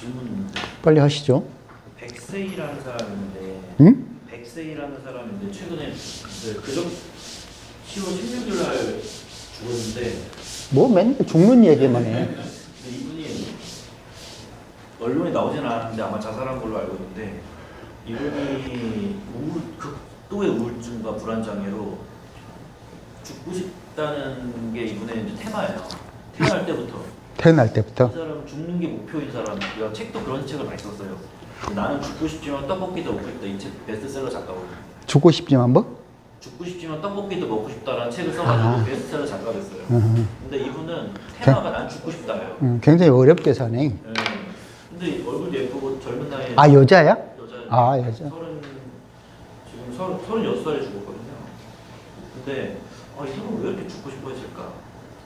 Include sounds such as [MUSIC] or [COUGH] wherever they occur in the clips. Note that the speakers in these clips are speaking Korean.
질문 빨리 하시죠. 백세이라는 사람인데 응? 백세이라는 사람인데 최근에 그 그정 10월 16일 날 죽었는데 뭐 맨날 죽는 얘기만 해. 근데 이분이 언론에 나오진 않았는데 아마 자살한 걸로 알고 있는데 이분이 우울 극도의 우울증과 불안 장애로 죽고 싶다는 게 이분의 이제 테마예요. 태어날 때부터 태어날 이 때부터. 사람 죽는 게 목표인 사람이야. 책도 그런 책을 많이 썼어요. 나는 죽고 싶지만 떡볶이도 먹고 싶다. 이 책 베스트셀러 작가거든요. 죽고 싶지만 뭐? 죽고 싶지만 떡볶이도 먹고 싶다라는 책을 써가지고 아. 베스트셀러 작가 됐어요. 음, 근데 이분은 테마가 난 죽고 싶다예요. 음, 굉장히 어렵게 사네. 예. 근데 얼굴도 예쁘고 젊은 나이에 아 여자야? 여자 아 여자. 서른 지금 서른 서른 여섯 살에 죽었거든요. 근데 아, 이 사람은 왜 이렇게 죽고 싶어했을까?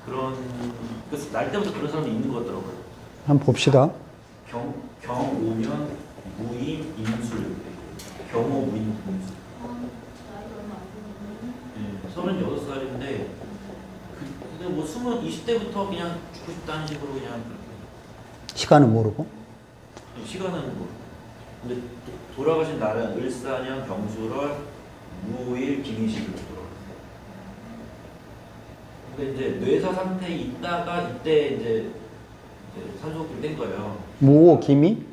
그런 그날 때부터 그런 사람이 있는 것 같더라고요. 한번 봅시다. 경 경오면 무임 임술 경오 무임 임술. 예, 서른 여섯 살인데 그- 근데 뭐 스무 이십 대부터 그냥 죽고 싶다는 식으로 그냥 그렇게 시간은 모르고. 시간은 뭐 근데 도- 돌아가신 날은 을사년 경술월 무일 김희식으로. 근데 이제 뇌사 상태에 있다가 이때 이제, 이제 산소호흡을 뗀 거예요. 무호 김이?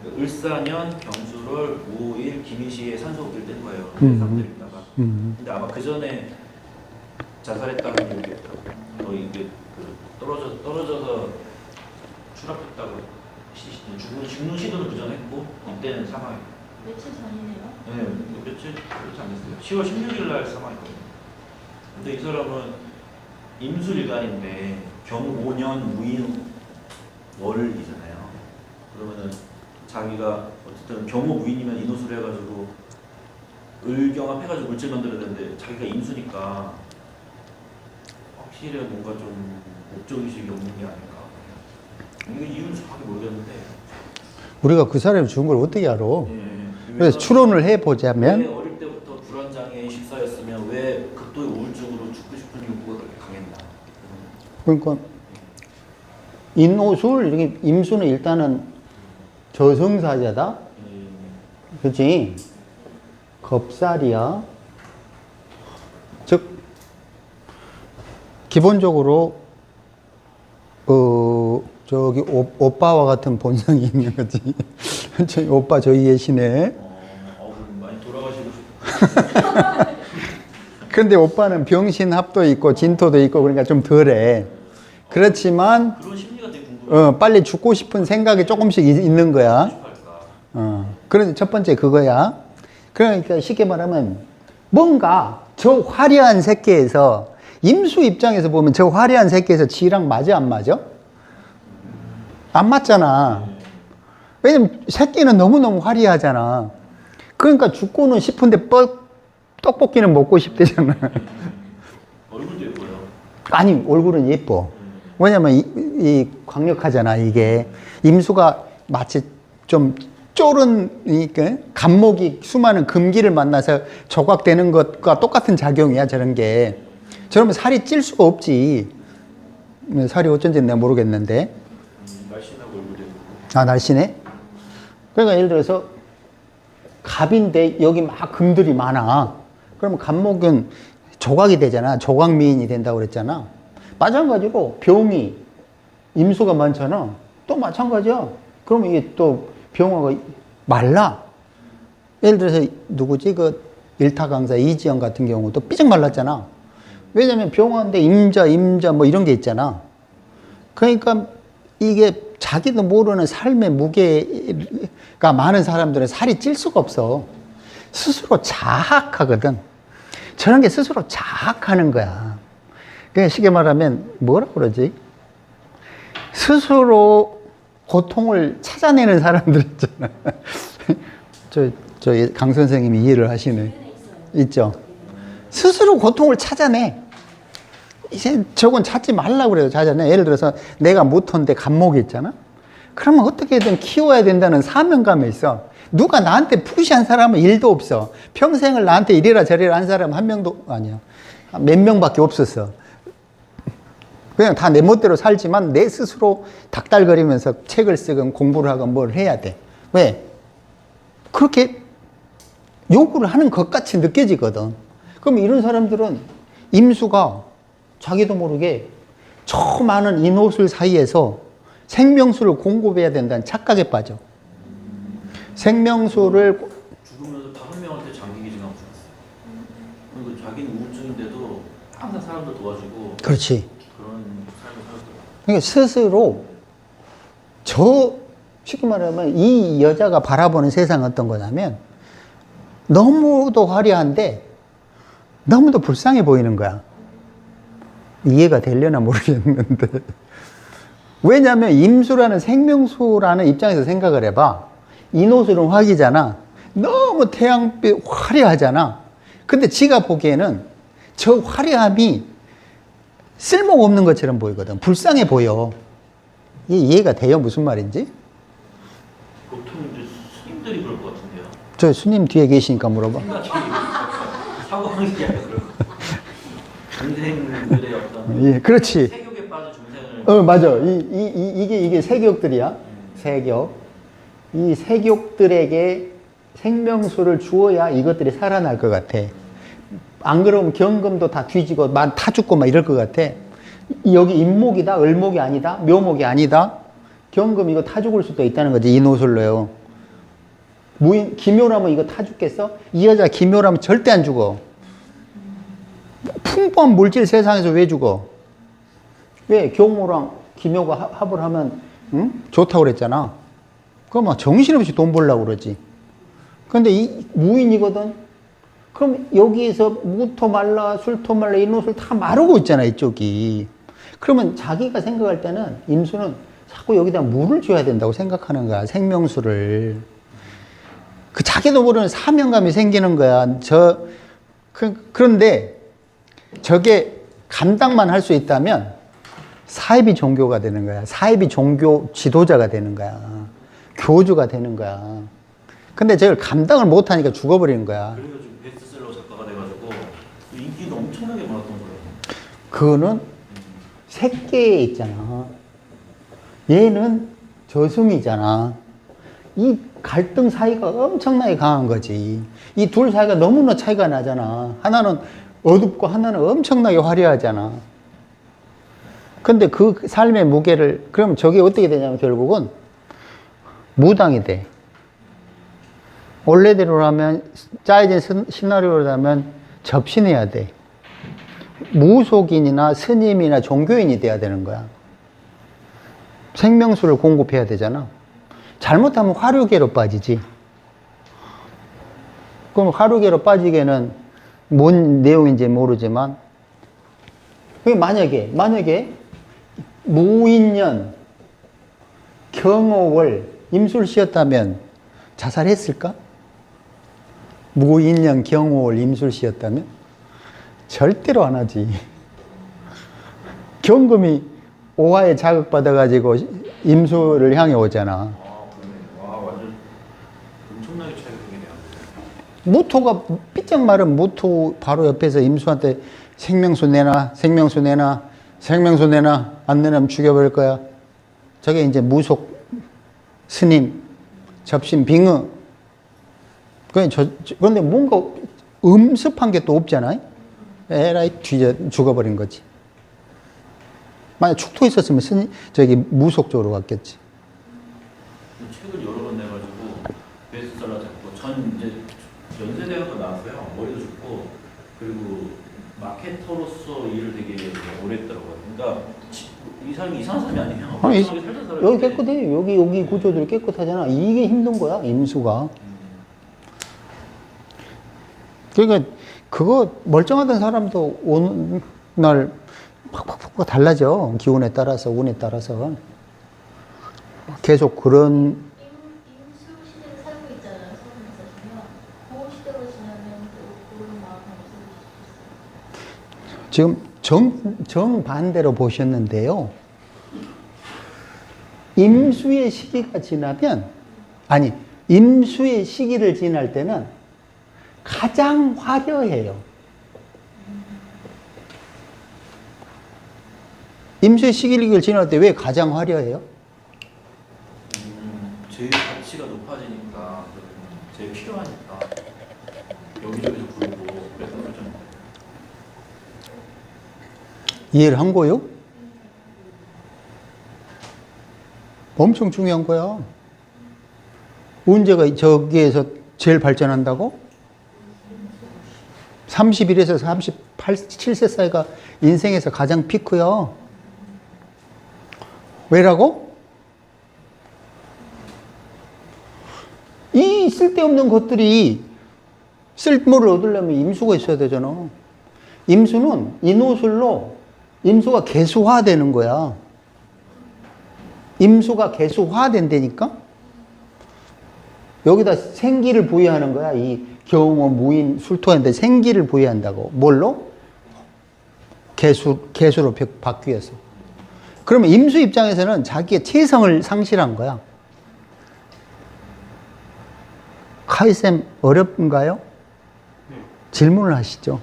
그러니까 을사년 경술월 무일 김희식의 산소호흡을 뗀 거예요. 음. 뇌사 상태에 있다가. 음. 근데 아마 그 전에 자살했다는 얘기 거의 이게 그 떨어져 떨어져서 추락했다고 시- 죽는 죽는 시도는 그 전에 했고 이때는 사망했고. 며칠 전이네요. 네, 며칠 그렇지 않겠어요. 10월 16일 날 사망했거든요. 근데 이 사람은 임술일간인데 경오년 무인 월이잖아요. 그러면은 자기가 어쨌든 경호 무인이면 인호술 해가지고 을경합 해가지고 물질 만들어야 되는데 자기가 임수니까 확실히 뭔가 좀 목적의식이 없는 게 아닐까. 이유는 정확히 모르겠는데. 우리가 그 사람이 죽은 걸 어떻게 알아? 예, 그래서 추론을 해왜 보자면 어릴 때부터 불안장애 식사였으면 왜 극도의 우울증으로 죽고 싶은 욕구가 그렇게 강했나? 그러니까 인오술 이렇게 임수는 일단은 저승사자다. 음, 그지? 겁살이야. 즉, 기본적으로, 어, 저기, 오, 오빠와 같은 본성이 있는 거지. [LAUGHS] 저기 오빠. 어, 많이 돌아가시고 싶. [LAUGHS] 근데 오빠는 병신 합도 있고, 진토도 있고, 그러니까 좀 덜해. 그렇지만, 그런 심리가 되게 궁금해. 어, 빨리 죽고 싶은 생각이 조금씩 있- 있는 거야. 어, 그래서 첫 번째 그거야. 그러니까 쉽게 말하면 뭔가 저 화려한 새끼에서 임수 입장에서 보면 저 화려한 새끼에서 지랑 맞아 안 맞아? 안 맞잖아. 왜냐면 새끼는 너무너무 화려하잖아. 그러니까 죽고는 싶은데 뻑, 떡볶이는 먹고 싶대잖아. 얼굴도 예뻐요. 아니 얼굴은 예뻐. 왜냐면 이, 이 강력하잖아 이게 임수가 마치 좀 쫄은 이그 간목이 수많은 금기를 만나서 조각되는 것과 똑같은 작용이야 저런 게. 저러면 살이 찔 수가 없지. 네, 살이 어쩐지 내가 모르겠는데. 음. 아 날씬해? 그러니까 예를 들어서 갑인데 여기 막 금들이 많아. 그러면 갑목은 조각이 되잖아. 조각 미인이 된다고 그랬잖아. 마찬가지로 병이 임수가 많잖아. 또 마찬가지야. 그러면 이게 또 병화가 말라. 예를 들어서 누구지 그 일타 강사 이지영 같은 경우도 삐쩍 말랐잖아. 왜냐면 병화인데 임자 임자 뭐 이런 게 있잖아. 그러니까 이게 자기도 모르는 삶의 무게가 많은 사람들은 살이 찔 수가 없어. 스스로 자학하거든. 저런 게 스스로 자학하는 거야. 그냥 쉽게 말하면 뭐라 그러지? 스스로 고통을 찾아내는 사람들 있잖아. [LAUGHS] 저, 저 강 선생님이 이해를 하시네. 있죠? 스스로 고통을 찾아내. 이제 저건 찾지 말라고 그래요, 찾아내. 예를 들어서 내가 모터인데 감목이 있잖아? 그러면 어떻게든 키워야 된다는 사명감이 있어. 누가 나한테 푸시한 사람은 일도 없어. 평생을 나한테 이래라 저래라 한 사람 한 명도 아니야. 몇 명밖에 없었어. 그냥 다 내 멋대로 살지만 내 스스로 닥달거리면서 책을 쓰건 공부를 하건 뭘 해야 돼. 왜? 그렇게 요구를 하는 것 같이 느껴지거든. 그럼 이런 사람들은 임수가 자기도 모르게 저 많은 인호술 사이에서 생명수를 공급해야 된다는 착각에 빠져. 생명수를 죽으면서 다섯 명한테 장기 기증하고 죽었어요. 그리고 자기는 우울증인데도 항상 사람들 도와주고 그렇지. 그런 삶을 살았더라고요. 그러니까 스스로 저 쉽게 말하면 이 여자가 바라보는 세상은 어떤 거냐면 너무도 화려한데 너무도 불쌍해 보이는 거야. 이해가 되려나 모르겠는데. [LAUGHS] 왜냐하면 임수라는 생명수라는 입장에서 생각을 해봐. 인호수는 화기잖아. 너무 태양빛 화려하잖아. 근데 지가 보기에는 저 화려함이 쓸모가 없는 것처럼 보이거든. 불쌍해 보여. 이해 이해가 돼요? 무슨 말인지? 보통 이제 스님들이 그럴 것 같은데요. 저 스님 뒤에 계시니까 물어봐. [LAUGHS] 생각이 사고 방식이 아니라 그런 거. 중생들의 어떤 예, 그렇지. 세욕에 빠진 중생을 어, 맞아. 이, 이, 이, 이게, 이게 세격들이야. 세격. 이 세격들에게 생명수를 주어야 이것들이 살아날 것 같아. 안 그러면 경금도 다 뒤지고, 만타 죽고 막 이럴 것 같아. 여기 임목이다, 을목이 아니다, 묘목이 아니다. 경금 이거 타 죽을 수도 있다는 거지, 이 노술로요. 무인, 기묘라면 이거 타 죽겠어? 이 여자 기묘라면 절대 안 죽어. 풍부한 물질 세상에서 왜 죽어? 왜 경호랑 기묘가 하- 합을 하면 응? 좋다고 그랬잖아. 그럼 막 정신없이 돈 벌려고 그러지. 근데 이 무인이거든. 그럼 여기에서 무토 말라, 술토 말라, 인호술 다 마르고 있잖아, 이쪽이. 그러면 자기가 생각할 때는 임수는 자꾸 여기다 물을 줘야 된다고 생각하는 거야, 생명수를. 그 자기도 모르는 사명감이 생기는 거야. 저, 그, 그런데 저게 감당만 할 수 있다면 사이비 종교가 되는 거야. 사이비 종교 지도자가 되는 거야. 교주가 되는 거야. 근데 저걸 감당을 못하니까 죽어버리는 거야. 그거는 새끼에 있잖아. 얘는 저승이잖아. 이 갈등 사이가 엄청나게 강한 거지. 이 둘 사이가 너무나 차이가 나잖아. 하나는 어둡고 하나는 엄청나게 화려하잖아. 근데 그 삶의 무게를, 그럼 저게 어떻게 되냐면 결국은 무당이 돼. 원래대로라면, 짜여진 시- 시나리오라면 접신해야 돼. 무속인이나 스님이나 종교인이 돼야 되는 거야. 생명수를 공급해야 되잖아. 잘못하면 화류계로 빠지지. 그럼 화류계로 빠지게는 뭔 내용인지 모르지만, 만약에, 만약에 무인년, 경호월, 임술씨였다면 자살했을까? 무인년, 경호월, 임술씨였다면? 절대로 안 하지. 경금이 오화에 자극받아가지고 임수를 향해 오잖아. 아. 무토가 삐쩍 마른 무토 바로 옆에서 임수한테 생명수 내놔, 생명수 내놔, 생명수 내놔, 안 내놓으면 죽여버릴 거야. 저게 이제 무속 스님, 접신 저- 그런데 뭔가 음습한 게 또 없잖아. 에라이 뒤져 죽어버린 거지. 만약 축토 있었으면 스님, 저기 무속 쪽으로 갔겠지. 책을 여러 번 내가지고 베스트셀러 잡고 전 이제 연세대학교 나왔어요. 머리도 좋고 그리고 마케터로서 일을 되게 오래 했더라고요. 그러니까 지- 이 사람이 이상한 사람이 아니에요. 아니, 여기 깨끗해. 여기, 여기 구조들이 깨끗하잖아. 이게 힘든 거야, 임수가. 그러니까, 그거 멀쩡하던 사람도 오는 날 팍팍팍 달라져. 기운에 따라서, 운에 따라서. 계속 그런. 지금 정, 정반대로 보셨는데요. 임수의 시기가 지나면, 아니, 임수의 시기를 지날 때는 가장 화려해요. 임수의 시기를 지날 때 왜 가장 화려해요? 음, 제 가치가 높아지니까 제 필요하니까 여기저기서 부르고 그래서 좀 이해를 한 거요? 엄청 중요한 거야. 언제가 저기에서 제일 발전한다고? 31에서 38, 7세 사이가 인생에서 가장 피크야. 왜라고? 이 쓸데없는 것들이 쓸모를 얻으려면 임수가 있어야 되잖아. 임수는 인호술로 임수가 개수화되는 거야. 임수가 개수화된다니까? 여기다 생기를 부여하는 거야. 이 경호, 무인, 술토한테 생기를 부여한다고. 뭘로? 개수, 개수로 바- 바뀌어서. 그러면 임수 입장에서는 자기의 체성을 상실한 거야. 카이쌤, 어렵은가요? 질문을 하시죠.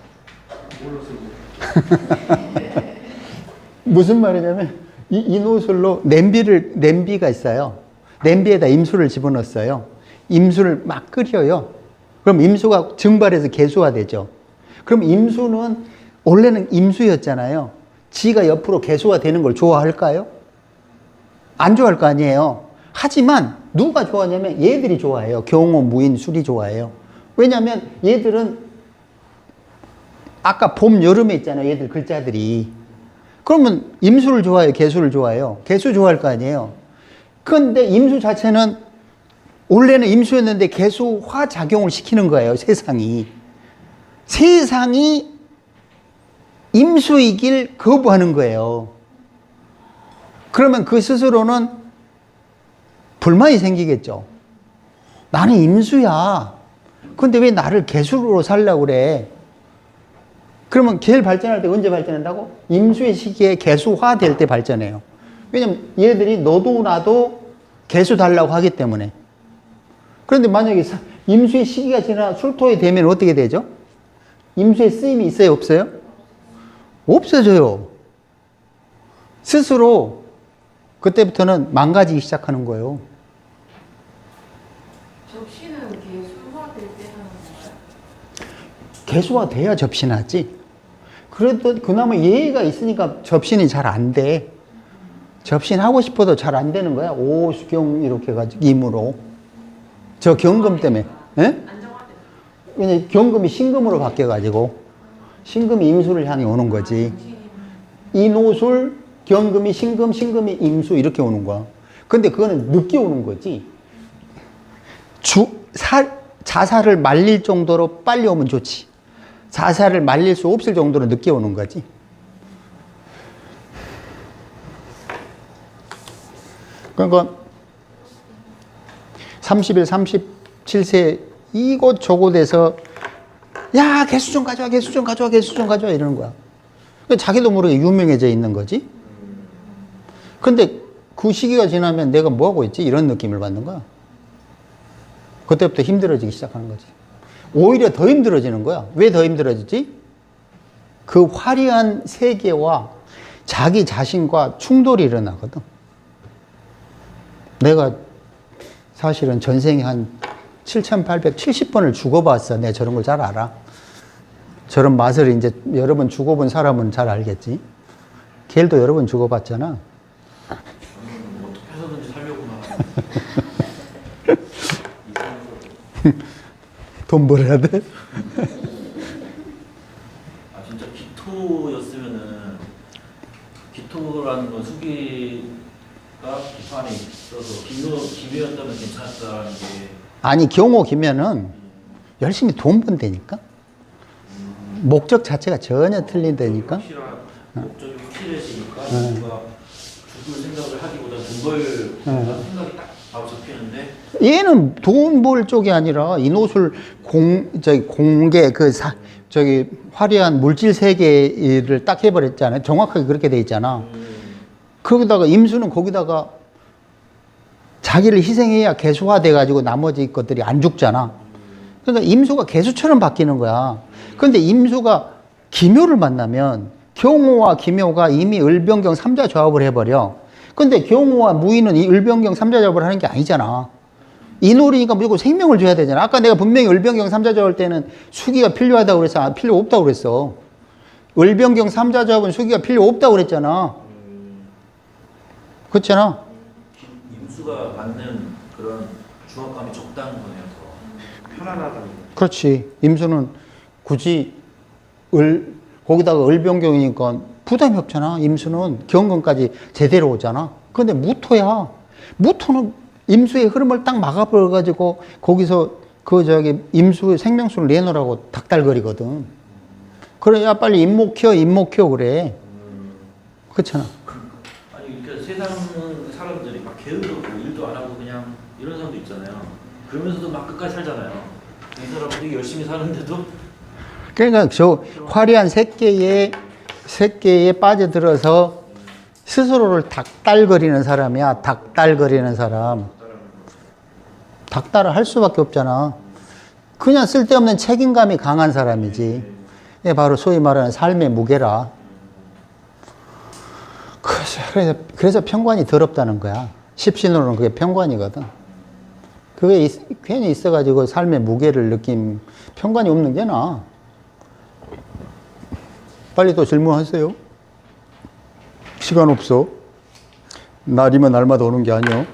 [LAUGHS] 무슨 말이냐면 이 인호술로 냄비를 냄비가 있어요. 냄비에다 임수를 집어넣었어요. 임수를 막 끓여요. 그럼 임수가 증발해서 개수가 되죠. 그럼 임수는 원래는 임수였잖아요. 지가 옆으로 개수가 되는 걸 좋아할까요? 안 좋아할 거 아니에요. 하지만 누가 좋아하냐면 얘들이 좋아해요. 경호, 무인, 술이 좋아해요. 왜냐하면 얘들은 아까 봄, 여름에 있잖아요. 얘들 글자들이. 그러면 임수를 좋아해요? 개수를 좋아해요? 개수 좋아할 거 아니에요? 그런데 임수 자체는 원래는 임수였는데 개수화 작용을 시키는 거예요. 세상이. 세상이 임수이길 거부하는 거예요. 그러면 그 스스로는 불만이 생기겠죠. 나는 임수야. 근데 왜 나를 개수로 살려고 그래? 그러면 제일 발전할 때 언제 발전한다고? 임수의 시기에 개수화 될 때 발전해요. 왜냐면 얘들이 너도 나도 개수 달라고 하기 때문에. 그런데 만약에 사- 임수의 시기가 지나 술토에 되면 어떻게 되죠? 임수의 쓰임이 있어요, 없어요? 없어져요. 스스로 그때부터는 망가지기 시작하는 거예요. 접시는 개수화될 때 하는 건가요? 개수가 돼야 접신하지. 그래도 그나마 예의가 있으니까 접신이 잘 안 돼. 접신하고 싶어도 잘 안 되는 거야. 오수경 이렇게 해가지고 임으로. 저 경금 때문에. 예? 왜냐 경금이 신금으로 바뀌어가지고 신금이 임수를 향해 오는 거지. 인호술, 경금이 신금, 신금이 임수 이렇게 오는 거야. 근데 그거는 늦게 오는 거지. 주, 사, 자살을 말릴 정도로 빨리 오면 좋지. 자살을 말릴 수 없을 정도로 늦게 오는 거지. 그러니까 30일, 37세 이곳 저곳에서 야 개수 좀 가져와, 개수 좀 가져와, 개수 좀 가져와 이러는 거야. 그러니까 자기도 모르게 유명해져 있는 거지. 근데 그 시기가 지나면 내가 뭐 하고 있지? 이런 느낌을 받는 거야. 그때부터 힘들어지기 시작하는 거지. 오히려 더 힘들어지는 거야. 왜 더 힘들어지지? 그 화려한 세계와 자기 자신과 충돌이 일어나거든. 내가 사실은 전생에 한 7,870번을 죽어봤어. 내가 저런 걸 잘 알아. 저런 맛을 이제 여러 번 죽어본 사람은 잘 알겠지. 겔도 여러 번 죽어봤잖아. 어떻게 해서든지 이상한 돈 벌어야 돼. 아 진짜 기토였으면은 기토라는 건 수기가 기토 안에 있어서 기묘 기묘였다면 괜찮았다는 게 아니 경호 기면은 열심히 돈 번다니까. 목적 자체가 전혀 틀린다니까. 확실한 목적이 확실해지니까 누가 죽을 생각을 하기보다 돈벌 생각이 딱 바로 잡히는데 얘는 돈 벌 쪽이 아니라 인호술 공 저기 공개 그 사, 저기 화려한 물질 세계를 딱 해버렸잖아요. 정확하게 그렇게 돼 있잖아. 거기다가 임수는 거기다가 자기를 희생해야 개수화 돼 가지고 나머지 것들이 안 죽잖아. 그러니까 임수가 개수처럼 바뀌는 거야. 그런데 임수가 기묘를 만나면 경호와 기묘가 이미 을병경 삼자 조합을 해버려. 근데 경호와 무인은 이 을병경 삼자 조합을 하는 게 아니잖아. 인월이니까 무조건 생명을 줘야 되잖아. 아까 내가 분명히 을병경 삼자 조합 할 때는 수기가 필요하다고 그랬어. 아, 필요 없다고 그랬어. 을병경 삼자 조합은 수기가 필요 없다고 그랬잖아. 그렇잖아. 임수가 받는 그런 중압감이 적다는 거네요. 더. 편안하다는 거. 그렇지. 임수는 굳이 을, 거기다가 을병경이니까 부담이 없잖아. 임수는 경건까지 제대로 오잖아. 근데 무토야. 무토는 임수의 흐름을 딱 막아버려 가지고 거기서 그 저기 임수의 생명수를 내놓으라고 닥달거리거든. 그래, 야, 빨리 임목 키워, 임목 키워, 그래. 그렇잖아. 아니 그러니까 세상 사람들이 막 게으르고 일도 안 하고 그냥 이런 사람도 있잖아요. 그러면서도 막 끝까지 살잖아요. 이 사람 되게 열심히 사는데도 그러니까 저 화려한 색계에 색계에 빠져들어서 스스로를 닥달거리는 사람이야. 닥달거리는 사람. 닥달을 할 수밖에 없잖아. 그냥 쓸데없는 책임감이 강한 사람이지. 이게 바로 소위 말하는 삶의 무게라. 그래서, 그래서 평관이 더럽다는 거야. 십신으로는 그게 평관이거든. 그게 있- 괜히 있어가지고 삶의 무게를 느낀 평관이 없는 게 나아. 빨리 또 질문하세요. 시간 없어. 날이면 날마다 오는 게 아니요.